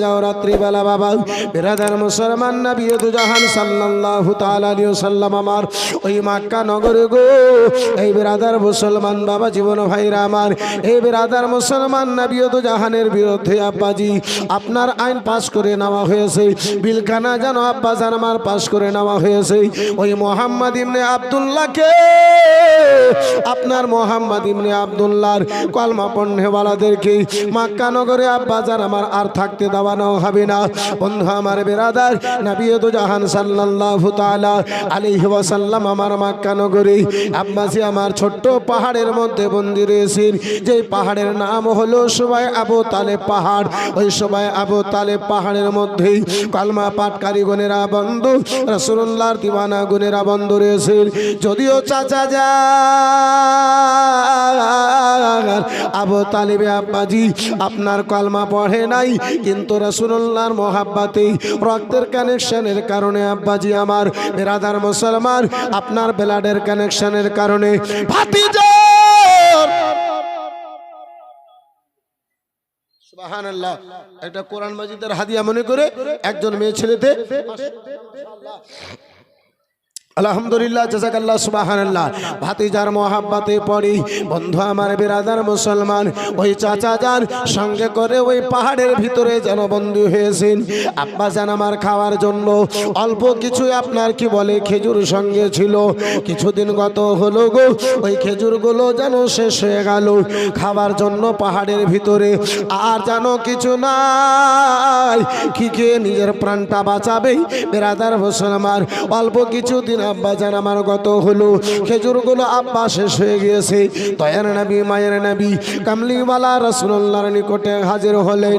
যাও রাত্রিবেলা বাবা। বেরাদার মুসলমান নবী দু জাহান তাআলা আলাইহি সাল্লাম আমার। ওই মক্কা নগরে গো, এই বেরাদার মুসলমান বাবা, জীবন ভাইরা আমার। এই বেরাদার মুসলমান দু জাহানের বিরুদ্ধে আব্বাজি, আপনার আইন পাশ করে নেওয়া হয়েছে। বিলখানা যেন আব্বা জান আমার পাশ করে নেওয়া হয়েছে। ওই মোহাম্মদ ইবনে আব্দুল্লাহকে, আপনার মোহাম্মদ ইবনে আব্দুল্লাহর কলমা পণ্যওয়ালাদেরকে মক্কা নগরে আব্বা জান আমার আর থাকতে দেওয়ানো হবে না। বন্ধু আমার বেরাদার নবীয়ত জাহান সাল্লাল্লাহু তাআলা আলাইহি ওয়াসাল্লাম আমার মক্কা নগরে। আব্বাসি আমার ছোট্ট পাহাড়ের মধ্যে বন্দি রয়েছেন। যে পাহাড়ের নাম হলো সবাই আবু তালেব পাহাড়। ওই সবাই আবু তালেব পাহাড়ের মধ্যেই কলমা পাটকারী গণেরা বন্ধু, রাসূলুল্লাহর দিওয়ানা গুণেরা বন্ধু রয়েছেন। যদিও চাচা যা আবু তালিবে আব্বাজি আপনার কলমা পড়ে নাই, কিন্তু রাসূলুল্লাহর মহাব্বাতে রক্তের কানেকশনের কারণে আব্বাজি আমার, বেরাদার মুসলমান, আপনার ব্লাডের কানেকশনের কারণে। একটা কোরআন মাজিদের হাদিয়া মনে করে একজন মেয়ে ছেলেতে আলহামদুলিল্লাহ, জাজাকাল্লাহ, সুবাহানাল্লাহ। ভাতিজার মহাব্বাতে পড়ি, বন্ধু আমার বিরাদার মুসলমান, ওই চাচা যান, সঙ্গে করে ওই পাহাড়ের ভিতরে যেন বন্ধু হয়েছেন। আব্বা যান আমার খাওয়ার জন্য, অল্প কিছু আপনার কি বলে খেজুর সঙ্গে ছিল। কিছুদিন গত হলো গো, ওই খেজুরগুলো যেন শেষ হয়ে গেল। খাবার জন্য পাহাড়ের ভিতরে আর যেন কিছু নাই। কি খেয়ে নিজের প্রাণটা বাঁচাবে, বেরাদার মুসলমান। অল্প কিছুদিন আব্বা জান আমার গত হলো। খেজুরগুলো আব্বা শেষ হয়ে গিয়েছে। দয়ার নবী, মায়ের নবী, কামলিওয়ালা রসুল্লাহর নিকটে হাজির হলেন।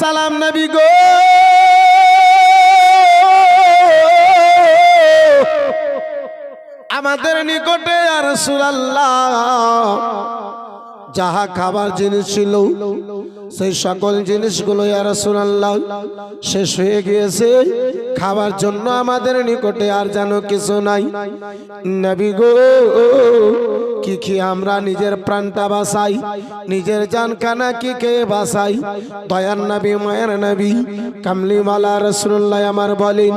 সালাম নবী গো। আমাদের নিকটে আর সুরাল্লাহ যাহা খাবার জিনিস ছিল সেই সকল জিনিসগুলো রাসূলুল্লাহ, শেষ হয়ে গিয়েছে। খাবার জন্য আমাদের নিকটে আর যেন কিছু নাই। নবী গো, কি কি আমরা নিজের প্রাণটা বাঁচাই? নিজের জানখানা কি কে বাঁচাই? দয়ার নবী, মায়ের নবী, কামলিওয়ালা রসুল্লাহ আমার বলেন,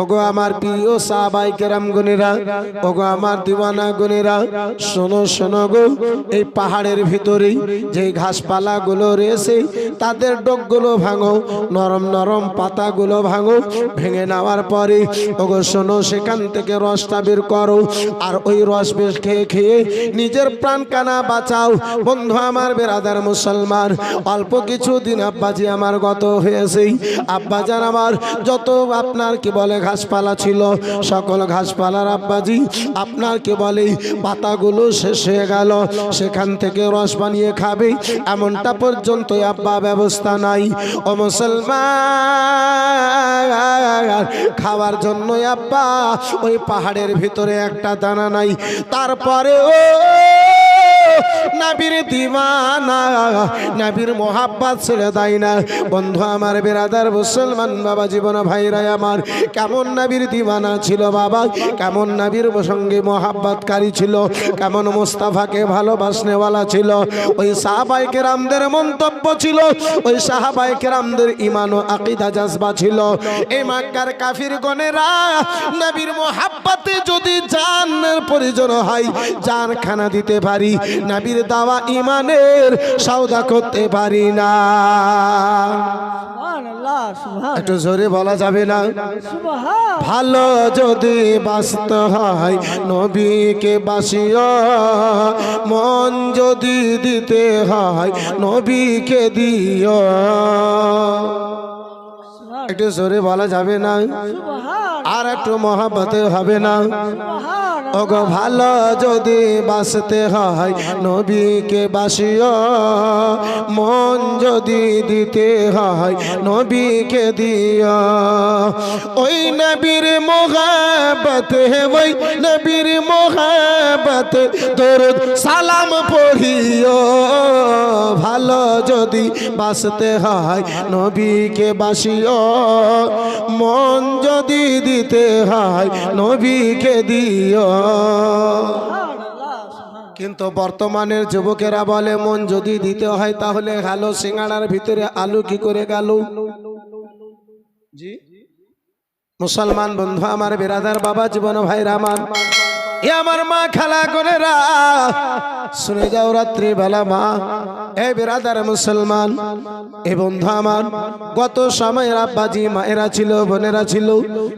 ওগো আমার প্রিয় সাহাবাই কেরাম গুনেরা ওগো আমার দিওয়ানা গুনেরা শোনো শোনো গো, এই পাহাড়ের ভিতরেই যে ঘাসপালা গুলো রয়েছে তাদের ডোকগুলো ভাঙো, নরম নরম পাতাগুলো ভাঙো, ভেঙে নেওয়ার পরে ওগো শোনো, সেখান থেকে রসটা বের করো, আর ওই রস বেশ খেয়ে খেয়ে নিজের প্রাণ কানা বাঁচাও। বন্ধু আমার বেরাদার মুসলমান, অল্প কিছু দিন আব্বাজি আমার গত হয়েছে। আব্বাজান আমার যত আপনার কি বলে ঘাসপালা ছিল, সকল ঘাসপালার আব্বাজি আপনার কি বলে, পাতাগুলো শেষ হয়ে গেল, সেখান থেকে রস বানিয়ে খাবে, এমনটা পর্যন্ত আব্বা, ব্যবস্থা নাই। ও মুসলমান, খাওয়ার জন্য আব্বা, ওই পাহাড়ের ভিতরে একটা দানা নাই। তারপরে ও নাবির দিওয়ানা, নাবির মোহাব্বাত ছেড়ে দেয় না? বন্ধু আমার বেরাদার মুসলমান বাবা জীবন ভাইরা আমার, কেমন নাবির দিওয়ানা ছিল বাবা? কেমন নাবির সঙ্গে মোহাব্বাতকারী ছিল? কেমন মোস্তাফাকে ভালোবাসনেওয়ালা ছিল? ওই সাহাবাইকে রামদের মন্তব্য ছিল, ওই সাহাবাইকে রামদের ইমান ও আকিদা জাজবা ছিল। এই মাক্কার কাফির গনেরা নবীর মোহাব্বাতে যদি জানের প্রয়োজন হয় জান খানা দিতে পারি। নবীর দাওয়া ইমানের সৌদা করতে পারি না। একটু জোরে বলা যাবে না? ভালো যদি বাঁচতে হয় নবীকে বাসিও মন যদি দিতে হয় নবীকে দিও। একটু জোরে বলা যাবে না? আর একটু মহাবতে হবে না? ওগো ভালো যদি বাঁচতে হয় নবীকে বাসিও মন যদি দিতে হয় নবীকে দিও। ওই নবীর মোহাবত ওই নবীর মোহাবত দরুদ সালাম পড়িও। ভালো যদি বাঁচতে হয় নবীকে বাসিও মন যদি দিতে হয় নবীকে দিও। কিন্তু বর্তমানের যুবকেরা বলে, মন যদি দিতে হয় তাহলে হ্যালো সিঙ্গাড়ার ভিতরে আলু কি করে গেল? মুসলমান বন্ধু, আমার বিরাদার বাবা, জীবন ভাই রামান। এ আমার মা খেলা করে রা শুনে যাও রাত্রিবেলা মা। এ বেরাদার মুসলমান, এ বন্ধু আমার। গত সময়ের আব্বাজি মায়েরা ছিল, বোনেরা ছিল।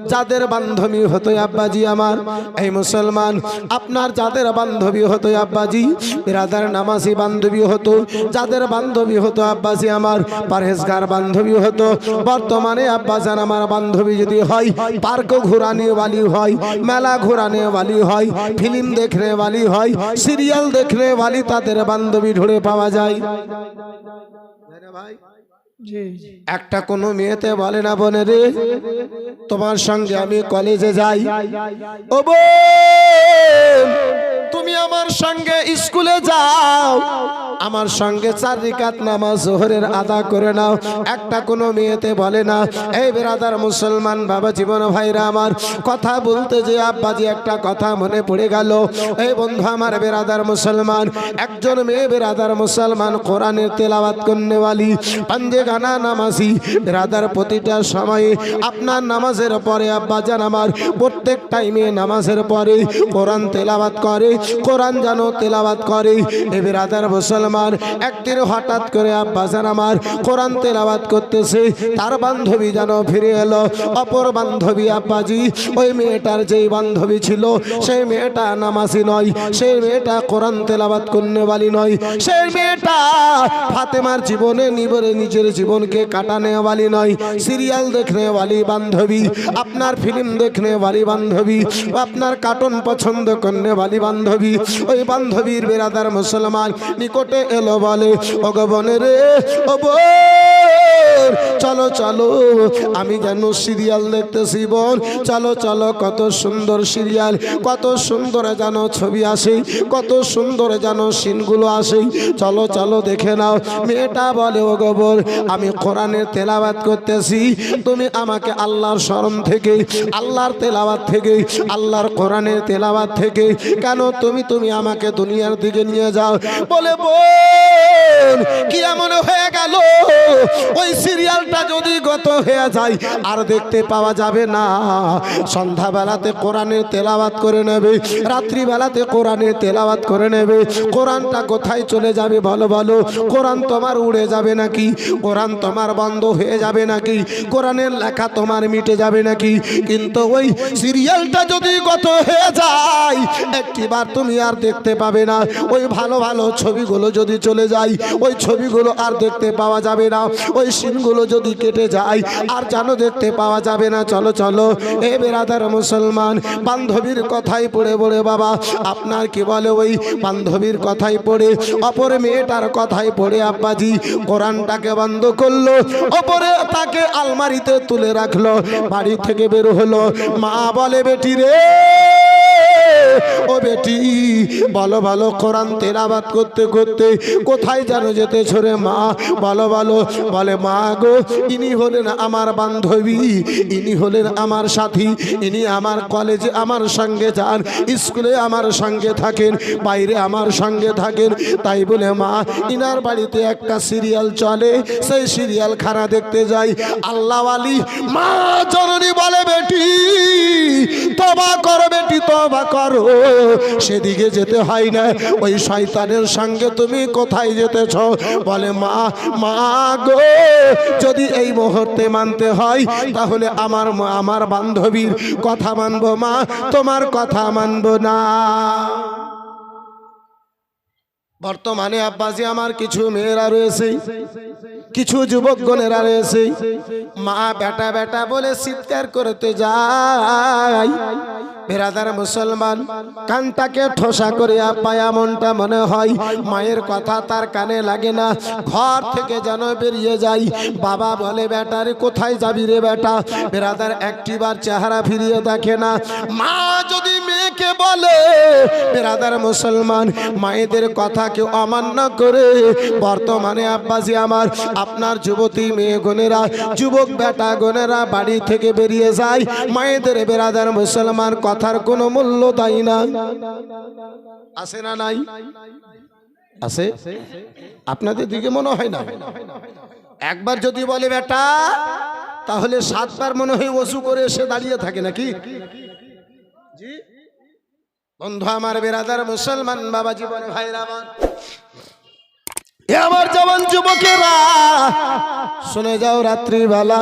যাদের বান্ধবী হতো আব্বাজি আমার। এই মুসলমান, আপনার যাদের বান্ধবী হতো আব্বাজি, বেরাদার নামাজি বান্ধবী হতো। যাদের বান্ধবী হতো আব্বাজি আমার, পারহেজগার বান্ধবী হতো। বর্তমানে আব্বাজান আমার বান্ধবী যদি হয়, পার্ক ঘুরানিওয়ালি বালি হয়, মেলা ঘুরানে বালি হয়। ফিল্ম দেখলে বালি হয় সিরিয়াল দেখলে বালি তাদের বান্ধবী ঢুড়ে পাওয়া যায়। ভাই। একটা কোনো মেয়েতে বলে না বনে রে, তোমার সঙ্গে আমি কলেজে যাই। ও তুমি আমার সঙ্গে স্কুলে যাও। আমার সঙ্গে চার রিকাত নামাজ জোহরের আদা করে নাও। একটা কোনো মেয়েতে বলে না, এই বেরাদার মুসলমান বাবা জীবন ভাইরা আমার, কথা বলতে যে আব্বাজি একটা কথা মনে পড়ে গেল। এই বন্ধু আমার বেরাদার মুসলমান, একজন মেয়ে বেরাদার মুসলমান কোরআনের তেলাওয়াত করনেওয়ালি। পাঞ্জে গানা নামাজি। বেরাদার প্রতিটা সময়ে আপনার নামাজের পরে আব্বাজান আমার প্রত্যেক টাইমে নামাজের পরে কোরআন তেলাওয়াত করে, কোরআন যেন তেলাওয়াত করে। এ বেরাদার মুসলমান, একদিন হঠাৎ করে আব্বাজান আমার কোরআন তেলাওয়াত করতেছে, তার বান্ধবী যেন ফিরে এলো। অপর বান্ধবী আব্বাজি, ওই মেয়েটার যেই বান্ধবী ছিল, সেই মেয়েটা নামাজি নয়, সেই মেয়েটা কোরআন তেলাওয়াত করনেওয়ালি নয়, সেই মেয়েটা ফাতেমার জীবনে নিবরে নিজের জীবনকে কাটানে वाली নয় সিরিয়াল দেখনে वाली বান্ধবী আপনার ফিল্ম দেখনে वाली বান্ধবী আপনার কার্টুন পছন্দ করনে वाली বান্ধবী ওই বান্ধবীর বেরাদার মুসলমান নিকটে এলো বলে ওগবনে রে ও বোন, চলো চলো আমি যেন সিরিয়াল দেখতেছি বোন চলো চলো কত সুন্দর সিরিয়াল কত সুন্দর যেন ছবি আসে কত সুন্দর যেন সিনগুলো আসে চলো চলো দেখে নাও মেয়েটা বলে ও গোবর আমি কোরআনের তেলাওয়াত করতেছি। তুমি আমাকে আল্লাহর স্মরণ থেকে, আল্লাহর তেলাওয়াত থেকে, আল্লাহর কোরআনের তেলাওয়াত থেকে, কেন তুমি তুমি আমাকে দুনিয়ার দিকে নিয়ে যাও? বলে, বোন, কি এমন হয়ে গেল? ওই সিরিয়ালটা যদি গত হয়ে যায়, আর দেখতে পাওয়া যাবে না। সন্ধ্যাবেলাতে কোরআনের তেলাওয়াত করে নেবে, রাত্রিবেলাতে কোরআনের তেলাওয়াত করে নেবে। কোরআনটা কোথায় চলে যাবে? বলো বলো। কোরআন তোমার উড়ে যাবে নাকি? কোরআন তোমার বন্ধ হয়ে যাবে নাকি? কোরআনের লেখা তোমার মিটে যাবে নাকি? কিন্তু ওই সিরিয়ালটা যদি গত হয়ে যায়, একটিবার তুমি আর দেখতে পাবে না। ওই ভালো ভালো ছবিগুলো যদি চলে যায়, ওই ছবিগুলো আর দেখতে পাওয়া যাবে না। ওই সিনগুলো যদি কেটে যায়, আর যেন দেখতে পাওয়া যাবে না। চলো চলো। এ বেরাদার মুসলমান, বান্ধবীর কথাই পড়ে পড়ে বাবা, আপনার কি বলে ওই বান্ধবীর কথাই পড়ে? অপর মেয়েটার কথাই পড়ে, আব্বাজি। কোরআনটাকে বন্ধ করল। ওপরে তাকে আলমারিতে তুলে রাখল। বাড়ি থেকে বের হলো। মা বলে বেটি রে ও বেটি, ভালো ভালো কোরআন তেলাবাদ করতে করতে কোথায় যেন যেতে ছোড়ে মা? ভালো ভালো বলে, মা গো, ইনি হলেন আমার বান্ধবী, ইনি হলেন আমার সাথী, ইনি আমার কলেজে আমার সঙ্গে যান স্কুলে আমার সঙ্গে থাকেন, বাইরে আমার সঙ্গে থাকেন। তাই বলে, মা, ইনার বাড়িতে একটা সিরিয়াল চলে, সেই সিরিয়াল খানা দেখতে যাই। আল্লাহ আলী, মা জননী বলে বেটি, তবা করো বেটি, তবা করো। সেদিকে যেতে হয় না। ওই শয়তানের সঙ্গে তুমি কোথায় যেতেছ? বলে, মা মা গো, যদি এই মুহূর্তে মানতে হয়, তাহলে আমার আমার বান্ধবীর কথা মানবো মা, তোমার কথা মানবো না। বর্তমানে আব্বাসী আমার কিছু মেয়েরা রয়েছে, কিছু যুবকগণেরা রয়েছে। মা বেটা বেটা বলে চিৎকার করতে যায়। বেরাদার মুসলমান, কানটাকে ঠোসা করে আপায়া মনটা মনে হয়। মায়ের কথা তার কানে লাগে না। ঘর থেকে যেন বেরিয়ে যাই। বাবা বলে, বেটারে, কোথায় যাবি রে বেটা? বেরাদার একটিবার চেহারা ফিরিয়ে দেখে না। মা যদি বলে, বেরাদার মুসলমান, মায়েদের কথা কেউ অমান্য করে। বর্তমানে আব্বাসী আমার, আপনার যুবতী মেয়ে গনেরা যুবক বেটা গনেরা বাড়ি থেকে বেরিয়ে যায়। মায়েদের বেরাদার মুসলমান কথার কোনো মূল্য দেয় না। আছে না নাই? আছে? আপনাদের দিকে মনে হয় না? একবার যদি বলে, বেটা, তাহলে সাতবার মনে হয় ওসু করে এসে দাঁড়িয়ে থাকে নাকি? জি? বন্ধু, আমার বেরাদার মুসলমান বাবা জীবন ভাই আমার। এ আমার জবান যুবকেরা, শুনে যাও রাত্রিবেলা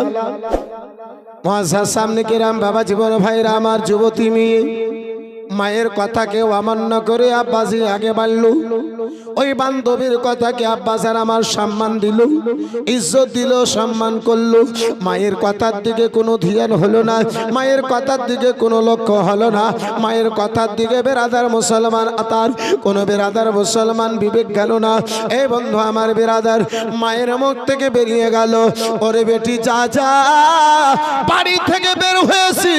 মহাশার সামনে কিরাম বাবা জীবন ভাইরা আমার যুবতী মেয়ে। মায়ের কথাকে অমান্য করে আব্বাসি আগে বাড়ল। ওই বান্ধবীর কথাকে আব্বাসার আমার সম্মান দিল, ইজ্জত দিল, সম্মান করল। মায়ের কথার দিকে কোনো ধ্যান হলো না, মায়ের কথার দিকে কোনো লক্ষ্য হলো না। মায়ের কথার দিকে বেরাদার মুসলমান আতার, কোনো বেরাদার মুসলমান বিবেক গেল না। এই বন্ধু আমার বেরাদার, মায়ের মুখ থেকে বেরিয়ে গেল। ওরে বেটি যা যা, বাড়ি থেকে বের হয়েছি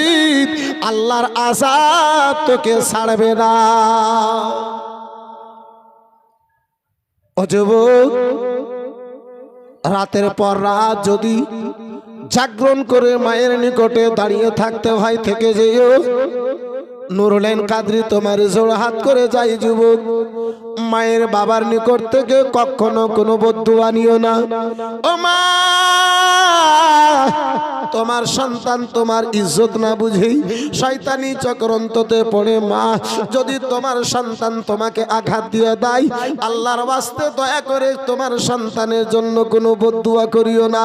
আল্লাহর আজাব তোকে ছাড়বে না। যুবক, রাতের পর রাত যদি জাগরণ করে মায়ের নিকটে দাঁড়িয়ে থাকতে ভাই থেকে যেও। নুরলেন কাদরি, তোমার জোড় হাত করে যাই যুবক। মায়ের বাবার নিকট থেকে কখনো কোনো বদ্ধু আনিও না। ও মা! তোমার সন্তান তোমার ইজ্জত না বুঝেই শয়তানি চক্রান্ততে পড়ে, মা। যদি তোমার সন্তান তোমাকে আঘাত দিয়ে দেয়, আল্লাহর বাস্তে দয়া করে তোমার সন্তানের জন্য কোনো বদুয়া করিও না।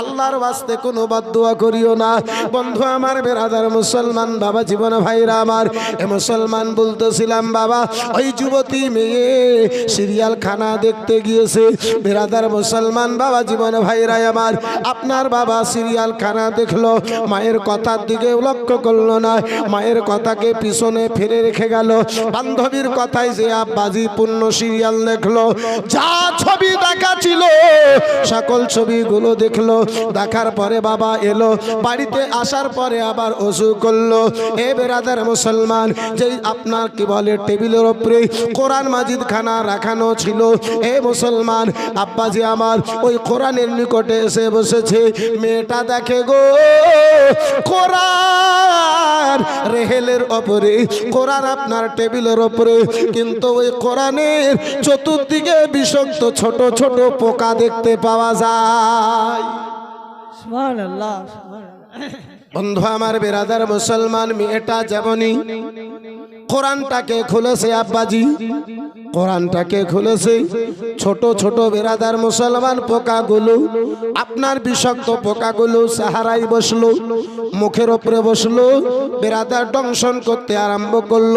আল্লাহর বাস্তে কোনো বদুয়া করিও না। বন্ধু আমার, বেরাদার মুসলমান, বাবা জীবন ভাইরা আমার, এ মুসলমান বলতেছিলাম, বাবা, ওই যুবতী মেয়ে সিরিয়াল খানা দেখতে গিয়েছে। বেরাদার মুসলমান, বাবা জীবন ভাইরা আমার। আপনার বাবা সিরিয়াল খানা দেখল, মায়ের কথার দিকে লক্ষ্য করল না। মায়ের কথাকে পিছনে ফিরে রেখে গেল। বান্ধবীর কথায় যে আব্বাজি পূর্ণ সিরিয়াল দেখল, যা ছবি দেখা ছিল। সকল ছবিগুলো দেখল। দেখার পরে বাবা এলো। বাড়িতে আসার পরে আবার অজু করল। এ বেরাদার মুসলমান, যেই আপনার কি বলে টেবিলের ওপরে কোরআন মাজিদ খানা রাখানো ছিল। এ মুসলমান, আব্বাজি আমার, ওই কোরআনের নিকটে এসে বসেছে। মেয়েটা দেখে গো, কোরআন রেহেলের ওপরে কোরআন আপনার টেবিলের ওপরে কিন্তু ওই কোরআনের চতুর্দিকে বিষাক্ত ছোট ছোট পোকা দেখতে পাওয়া যায়। বন্ধু আমার বেরাদার মুসলমান মেয়েটা যেমনই কোরআনটাকে খুলেছে আব্বাজি। কোরআনটাকে খুলেছে ছোট ছোট বেরাদার মুসলমান পোকাগুলো। আপনার বিষাক্ত পোকাগুলো সাহারাই বসল, মুখের ওপরে বসল, বেরাদার দংশন করতে আরম্ভ করল।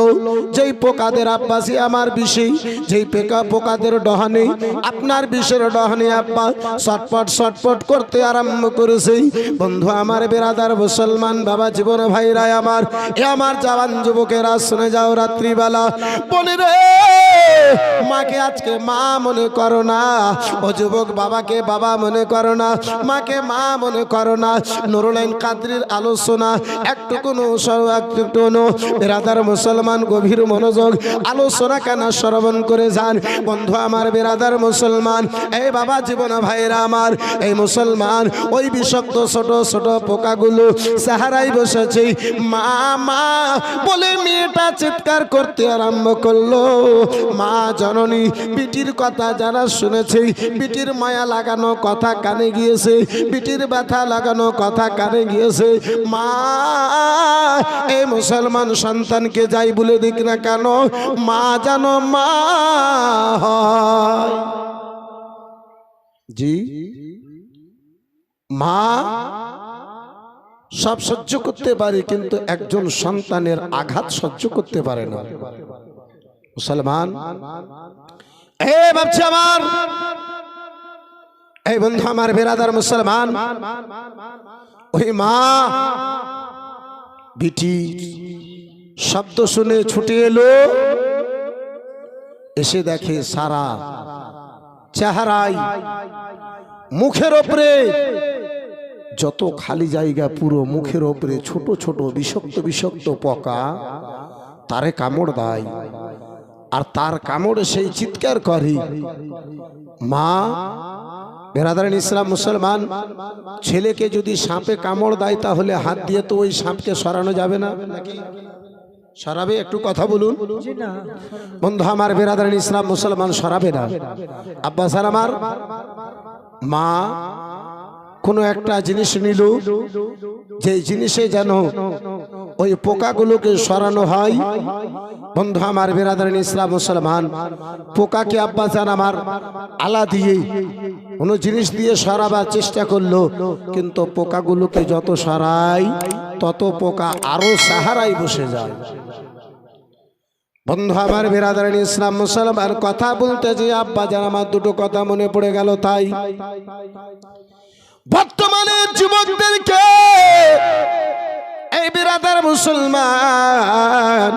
যেই পোকাদের আব্বাসি আমার বিষে, যেই পেকা পোকাদের ডহানে, আপনার বিষের ডহানে আব্বা ছটপট ছটপট করতে আরম্ভ করেছে। বন্ধু, আমার বেরাদার মুসলমান বাবা, জীবন ভাইরা আমার, এ আমার জওয়ান যুবকেরা শুনে যাও। রাত্রিবেলা। বলে রে, মাকে আজকে মা মনে করো না। ও যুবক বাবাকে বাবা মনে করো না। মাকে মা মনে করো না। নুরুলাইন কাদরির আলোচনা একটু কোনো বেরাদার মুসলমান গভীর মনোযোগ, আলোচনা কেন শ্রবণ করে যান। বন্ধু আমার বেরাদার মুসলমান, এই বাবা জীবন ভাইরা আমার, এই মুসলমান, ওই বিষাক্ত ছোট ছোট পোকাগুলো সাহারাই বসেছে। মা মা, বলে মেয়েটা চিৎকার করতে আরম্ভ করল। মা জননী, পিটির কথা যারা শুনেছে, পিটির মায়া লাগানো কথা কানে গিয়েছে, পিটির ব্যথা লাগানো কথা কানে গিয়েছে। মা এই মুসলমান সন্তানকে যাই বলে দিক না কেন? মা জানো মা জি? মা সব সহ্য করতে পারে, কিন্তু একজন সন্তানের আঘাত সহ্য করতে পারে না। মুসলমান, এ আমার, এই বন্ধু আমার বেরাদার মুসলমান, ওই মা, বিটি, শব্দ শুনে ছুটে এলো, এসে দেখে সারা চেহারাই মুখের ওপরে যত খালি জায়গা পুরো মুখের ওপরে ছোট ছোট বিষাক্ত বিষাক্ত পোকা তারে কামড় দেয়। আর তার কামড়ে সেই চিৎকার করে মা বেরাদারান ইসলাম মুসলমান ছেলেকে যদি সাপে কামড় দেয় তাহলে হাত দিয়ে তো ওই সাপকে সরানো যাবে না। সরাবে? একটু কথা বলুন। বন্ধু আমার বেরাদার ইসলাম মুসলমান সরাবে না। আব্বাস আমার মা কোনো একটা জিনিস নিল, যে জিনিসে যেন ওই পোকাগুলোকে সরানো হয়। বন্ধু আমার বেরাদার ইসলাম মুসলমান, পোকাকে আব্বাস আর আমার আলা দিয়ে কোনো জিনিস দিয়ে সরাবার চেষ্টা করল, কিন্তু পোকাগুলোকে যত সরাই, তত পোকা আরও সাহারাই বসে যায়। বন্ধু আমার বেরাদারানি ইসলাম মুসলমান, কথা বলতে যে আব্বা যার আমার দুটো কথা মনে পড়ে গেল তাই। বর্তমানে যুবকদেরকে এই বিরাদার মুসলমান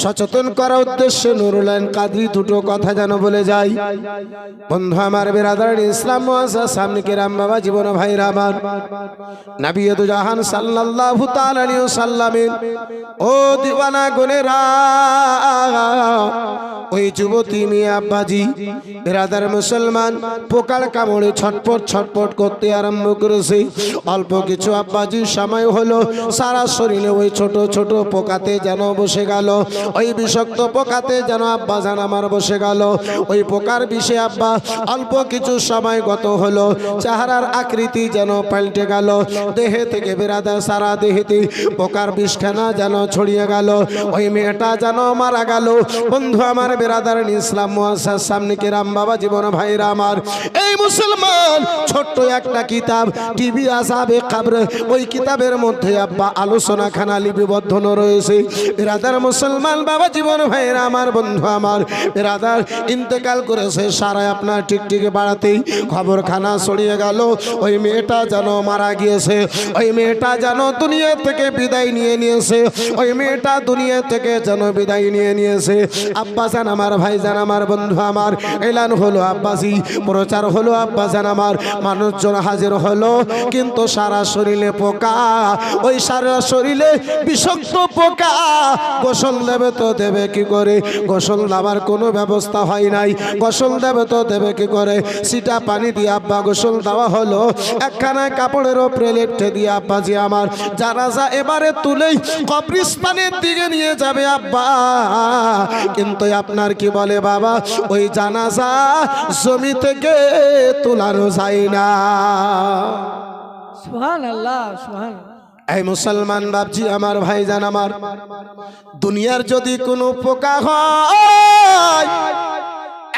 সচেতন করার উদ্দেশ্যে নুরুলাইন কাদরি দুটো কথা যেন বলে যাই। বন্ধু আমার বেরাদার, ইসলাম সামনে কেরাম বাবা, জীবন ভাইরা আমার নবিয়তু জাহান সাল্লাল্লাহু তাআলা আলাইহি ওয়াসাল্লামের, ও দিওয়ানা গুনেরা ওই যুবতী মেয়ে আব্বাজি, বেরাদার মুসলমান, পোকার কামড়ে ছটপট ছটপট করতে আরম্ভ করেছে। অল্প কিছু আব্বাজির সময় হলো, সারা শরীরে ওই ছোট ছোট পোকাতে যেন বসে গেল। ওই বিষাক্ত পোকাতে যেন আব্বা জান আমার বসে গেল। ওই পোকার বিষে আব্বা অল্প কিছু সময় গত হলো। চেহারার আকৃতি যেন পাল্টে গেল। দেহে থেকে বেরাদার সারা দেহেতে পোকার বিষখানা যেন ছড়িয়ে গেল। ওই মেয়েটা যেন মারা গেল। বন্ধু আমার বেরাদার ইসলাম মুআসাস সামনে কেরাম বাবা জীবন ভাইরা আমার। এই মুসলমান, ছোট্ট একটা কিতাব, টিভি আসাবে খাবর ওই কিতাবের মধ্যে আব্বা আলোচনা খানা লিপিবদ্ধ রয়েছে। বেরাদার মুসলমান বাবা, জীবন ভাইরা আমার বন্ধু, আমার বেরাদার, ইন্তেকাল করেছে সারা আপনার টিকটিকে বাড়াতেই খবর খানা ছড়িয়ে গেল। ওই মেয়েটা যেন মারা গিয়েছে, ওই মেয়েটা যেন দুনিয়া থেকে বিদায় নিয়ে নিয়েছে, ওই মেয়েটা দুনিয়া থেকে যেন বিদায় নিয়ে নিয়েছে। আব্বাসান আমার ভাইজান আমার, বন্ধু আমার, এলান হলো আব্বাসি প্রচার হলো আব্বাসান আমার, মানুষজন হাজির হলো, কিন্তু সারা শরীরে পোকা, ওই সারা শরীরে বিষাক্ত পোকা, গোসল দেবে তো দেবে কি করে? গোসল দেওয়ার কোনো ব্যবস্থা হয় নাই। গোসল দেবে তো দেবে কি করে? সিটা পানি দিয়ে আব্বা গোসল দেওয়া হলো। একখানা কাপড়ের ওপরে লেপটে দিয়ে যে আমার জানাজা এবারে তুলেই কবরিস্তানের দিকে নিয়ে যাবে আব্বা। কিন্তু আপনার কি বলে বাবা? ওই জানাজা জমি থেকে তোলানো যায় না। সুহান আল্লাহ সুহান এই মুসলমান বাপজি, আমার ভাইজান আমার, দুনিয়ার যদি কোনো পোকা হয়,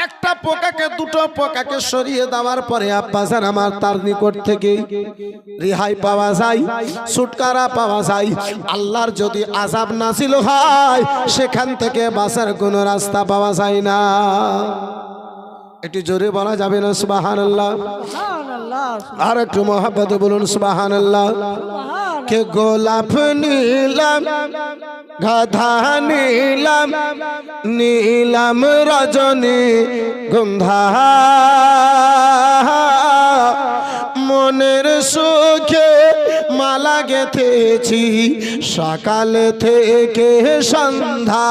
একটা পোকাকে, দুটো পোকাকে সরিয়ে দেওয়ার পরে আব্বাসান আমার তার নিকট থেকে রেহাই পাওয়া যায়, ছুটকারা পাওয়া যায়। আল্লাহর যদি আজাব না ছিল হয়, সেখান থেকে বাঁচার কোনো রাস্তা পাওয়া যায় না। একটু জোরে বলা যাবে না সুবাহান আল্লাহ আর একটু মহাব্বতে বলুন সুবাহান আল্লাহ কে গোলাপ নীলাম গাধা নীলাম নীলাম রজনী গন্ধা। মনের সুখে মালা গেথেছি সকাল থেকে সন্ধ্যা।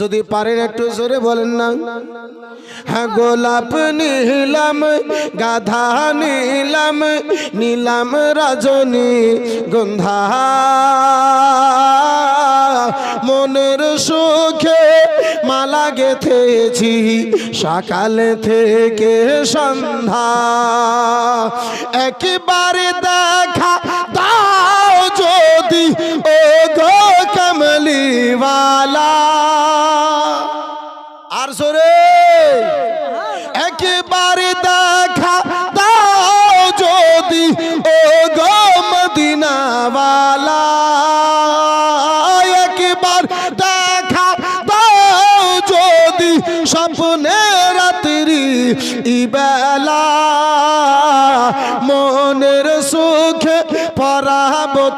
যদি পারেন একটু জোরে বলেন না। হ্যাঁ গোলাপ নীলাম, গাধা নীলাম নীলাম রজনী গন্ধা। মনের সুখে মালা গেথেছি, সকালে থেকে সন্ধ্যা। একেবারে দেখা দাও যদি ও গো কমলিওয়ালা।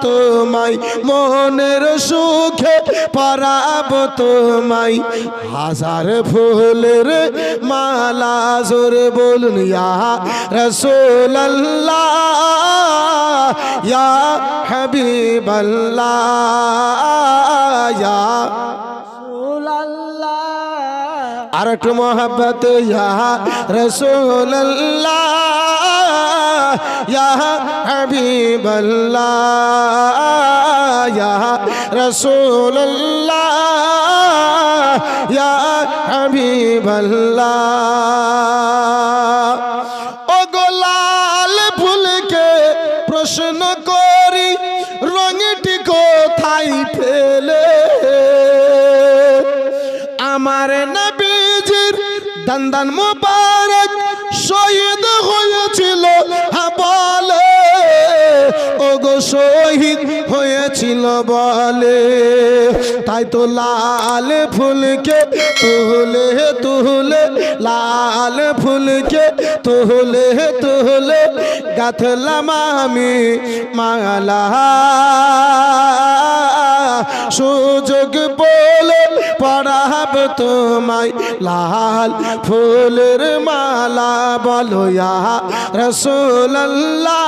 তোমায় মনের সুখে পরাব তোমায়। হাজার ফুলের মালা জোরে বলুন, ইয়া রসুল্লাহ ইয়া আর একটু মোহাব্বত, ইয়া রসুল্লাহ ইয়া হাবিবাল্লাহ ইয়া রাসূলুল্লাহ ইয়া হাবিবাল্লাহ ও গোলাল ফুলকে প্রশ্ন করি রঙটি কোথায় ফেলে? আমার নবীজির দন্দন মুবারক বলে তাই তো লাল ফুলকে তুলে তুলে, লাল ফুলকে তুলে তুলে, গাথলাম আমি মালা। সুযোগ বলে পড়াব তোমায় লাল ফুলের মালা বলো রসুল্লাহ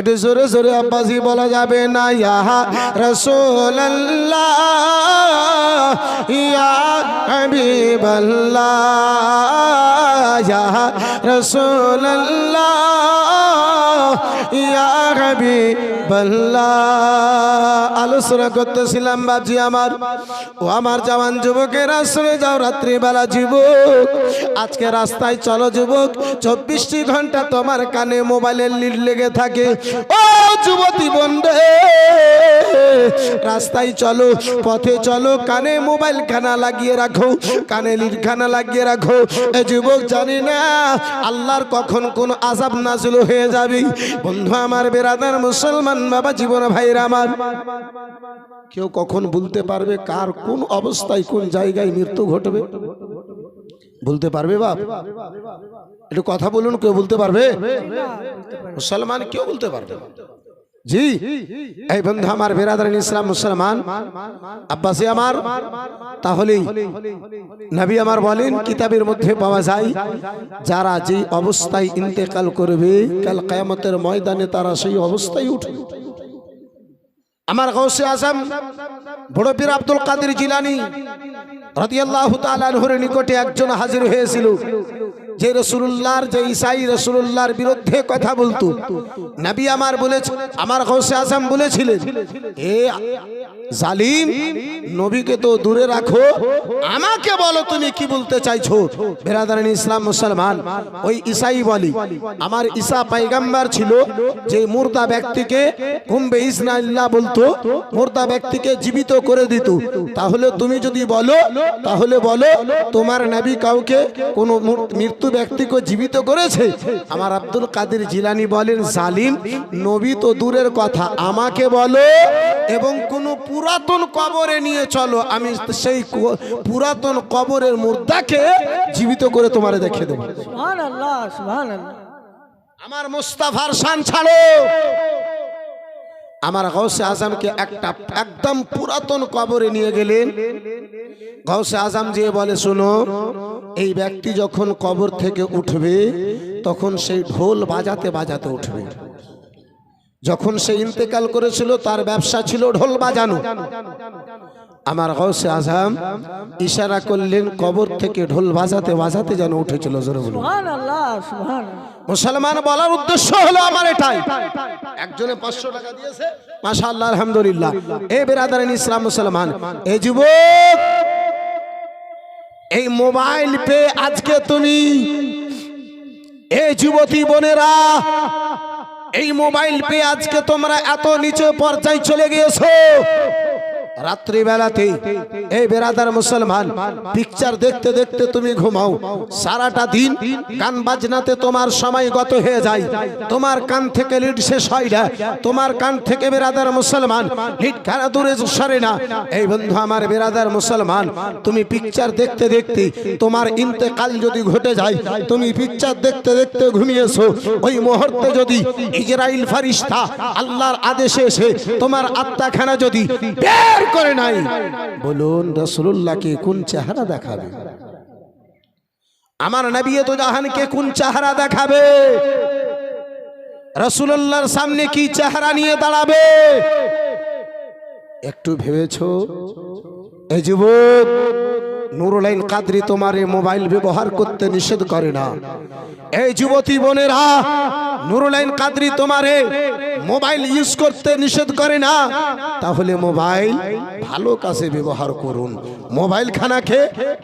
একটু জোরে জোরে আব্বাসি বলা যাবে না ইয়াহা রসোল্লাহ ইয়া হাবিবাল্লাহ ইয়া রসুল্লাহ ইয়া হাবিবাল্লাহ আলোচনা করতেছিলাম বাজি আমার। ও আমার জওয়ান যুবকেরা শুনে যাও রাত্রিবেলা যুবক। আজকে রাস্তায় চলো যুবক, চব্বিশটি ঘণ্টা তোমার কানে মোবাইলের লিড লেগে থাকে। ও যুবতী বন্ধে রাস্তায় চলো, পথে চলো, কানে মোবাইল খানা লাগিয়ে রাখো, কানে লিড খানা লাগিয়ে রাখো। এ যুবক জানি না, আল্লাহর কখন কোন আজাব নাজুল হয়ে যাবে। বন্ধু আমার, বেরাদার, মুসলমান, বাবা জীবন ভাইরা আমার। কেউ কখন বলতে পারবে কার কোন অবস্থায়, কোন জায়গায় মৃত্যু ঘটবে? বলতে পারবে বাপ? একটু কথা বলুন, কেউ বলতে পারবে? মুসলমান কেউ বলতে পারবে। জি, এই বন্ধু আমার বেরাদারিন ইসলাম মুসলমান, আব্বাসী আমার তাহলে নবী আমার বলেন, কিতাবের মধ্যে পাওয়া যায়, যারা যে অবস্থায় ইন্তেকাল করবে, কাল কায়ামতের ময়দানে তারা সেই অবস্থায় উঠবে। আমার গৌসে আজম, বড় পীর আব্দুল কাদের জিলানি, রাদিয়াল্লাহু তাআলা আনহুর নিকটে একজন হাজির হয়েছিল। যে রসুল্লাহর, যে ঈসাই রসুল্লাহর বিরুদ্ধে কথা বলতো। নবী আমার বলেছে, আমার গৌসে আজম বলেছিলেন, এ জালিম, নবীকে তো দূরে রাখো। আমাকে বলো তুমি কি বলতে চাইছো? বেরাদারান ইসলাম মুসলমান, ওই ঈসাই বলি, আমার ঈসা পাইগাম্বার ছিল যে মুর্দা ব্যক্তিকে কুম্বে ইসনাইল্লাহ বলতো, মুর্দা ব্যক্তিকে জীবিত করে দিত। তাহলে তুমি যদি বলো, তাহলে বলো তোমার নবী কাউকে কোন মৃত্যু ব্যক্তিকে জীবিত করেছে। আমার আব্দুল কাদের জিলানি বলেন জালিম নবী তো দূরের কথা আমাকে বলো এবং কোন পুরাতন কবরে নিয়ে চলো। আমি সেই পুরাতন কবরের মুর্দাকে জীবিত করে তোমারে দেখে দেবো। আমার মুস্তাফার শান ছাড়ো। আমার গৌসে আজমকে একটা একদম পুরাতন কবরে নিয়ে গেলেন। গৌসে আজম যে বলে, শুনো, এই ব্যক্তি যখন কবর থেকে উঠবে, তখন সেই ঢোল বাজাতে বাজাতে উঠবে। যখন সে ইন্তেকাল করেছিল, তার ব্যবসা ছিল ঢোল বাজানো। আমার গৌসে আজম ইশারা করলেন কবর থেকে ঢোল বাজাতে বাজাতে যেন উঠেছিল মুসলমান বলার উদ্দেশ্য হলো আমার এটাই। একজনে পাঁচশো টাকা দিয়েছে। মাশা আল্লাহ আলহামদুলিল্লাহ। এ বেরাদারিন ইসলাম মুসলমান এই যুবক এই মোবাইল পে আজকে তুমি এই যুবতী বোনেরা এই মোবাইল পে আজকে তোমরা এত নিচে পর্যায়ে চলে গিয়েছো। রাত্রিবেলাতে, এই বেরাদার মুসলমান পিকচার দেখতে দেখতে তুমি ঘুমাও। সারাটা দিন গান বাজনাতে তোমার সময় গত হয়ে যায়। তোমার কান থেকে লিড শেষ হয় না। তোমার কান থেকে বেরাদার মুসলমান লিড খানা দূরে সরে না। এই বন্ধু আমার বেরাদার মুসলমান, তুমি পিকচার দেখতে দেখতে তোমার ইন্তেকাল যদি ঘটে যায়, তুমি পিকচার দেখতে দেখতে ঘুমিয়েছো। ওই মুহূর্তে যদি ইসরাইল ফারিস্তা আল্লাহর আদেশে এসে তোমার আত্মাখানা যদি করে নাই। বলুন রসুল্লাহকে কোন চেহারা দেখাবে? আমার নবিয়ত জাহানকে কোন চেহারা দেখাবে? রসুল্লাহর সামনে কি চেহারা নিয়ে দাঁড়াবে? একটু ভেবেছ? এই যুবক নুরুলাইন কাদরি তোমার মোবাইল ব্যবহার করতে নিষেধ করে না। এই যুবতী বোনেরা নুরুলাইন কাদরি তোমারে মোবাইল ইউজ করতে নিষেধ করে না। তাহলে মোবাইল ভালো কাজে ব্যবহার করুন। মোবাইল খানাকে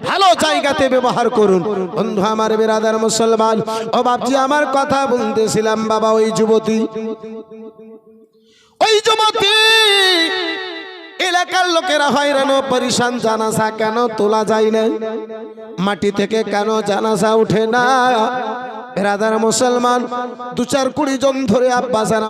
ভালো জায়গাতে ব্যবহার করুন। বন্ধু আমার বেরাদার মুসলমান, ও বাপজি আমার কথা বলতেছিলাম, বাবা, ওই যুবতী ওই যুবতী এলাকার লোকেরা হয়রান পরিশান জানাসা কেন তোলা যায় না? মাটি থেকে কেন জানাসা উঠে না? বেরাদার মুসলমান দু চার কুড়ি জন ধরে আব্বাসারা